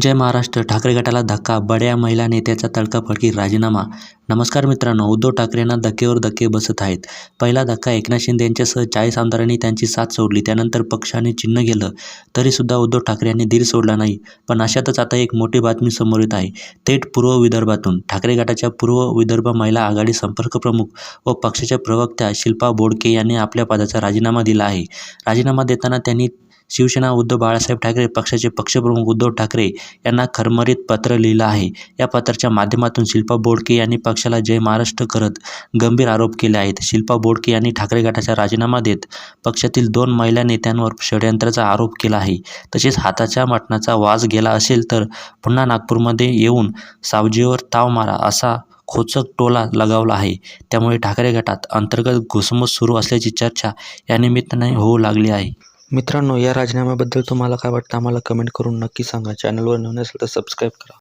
जय महाराष्ट्र. ठाकरे गटाला धक्का बड्या महिला नेत्याचा तडकाफडकी राजीनामा. नमस्कार मित्रांनो उद्धव ठाकरेंना धक्केवर धक्के बसत आहेत. पहिला धक्का एकनाथ शिंदे यांच्यासह चाळीस आमदारांनी त्यांची साथ सोडली. त्यानंतर पक्षाने चिन्ह गेलं. तरीसुद्धा उद्धव ठाकरे यांनी धीर सोडला नाही. पण अशातच आता एक मोठी बातमी समोर येत आहे. थेट पूर्व विदर्भातून. ठाकरे गटाच्या पूर्व विदर्भ महिला आघाडी संपर्क प्रमुख व पक्षाच्या प्रवक्त्या शिल्पा बोडके यांनी आपल्या पदाचा राजीनामा दिला आहे. राजीनामा देताना त्यांनी शिवसेना उद्धव बाळासाहेब ठाकरे पक्षाचे पक्षप्रमुख उद्धव ठाकरे यांना खरमरीत पत्र लिहिलं आहे. या पत्राच्या माध्यमातून शिल्पा बोडके यांनी पक्षाला जय महाराष्ट्र करत गंभीर आरोप केले आहेत. शिल्पा बोडके यांनी ठाकरे गटाचा राजीनामा देत पक्षातील दोन महिला नेत्यांवर षडयंत्राचा आरोप केला आहे. तसेच हाताच्या मटणाचा वास गेला असेल तर पुन्हा नागपूरमध्ये येऊन सावजीवर ताव मारा असा खोचक टोला लगावला आहे. त्यामुळे ठाकरे गटात अंतर्गत घुसमस सुरू असल्याची चर्चा या निमित्ताने होऊ लागली आहे. मित्रांनो या राजीनाम्याबद्दल तुम्हाला काय वाटतं? आम्हाला कमेंट करून नक्की सांगा. चॅनलवर नवीन असेल तर सबस्क्राईब करा.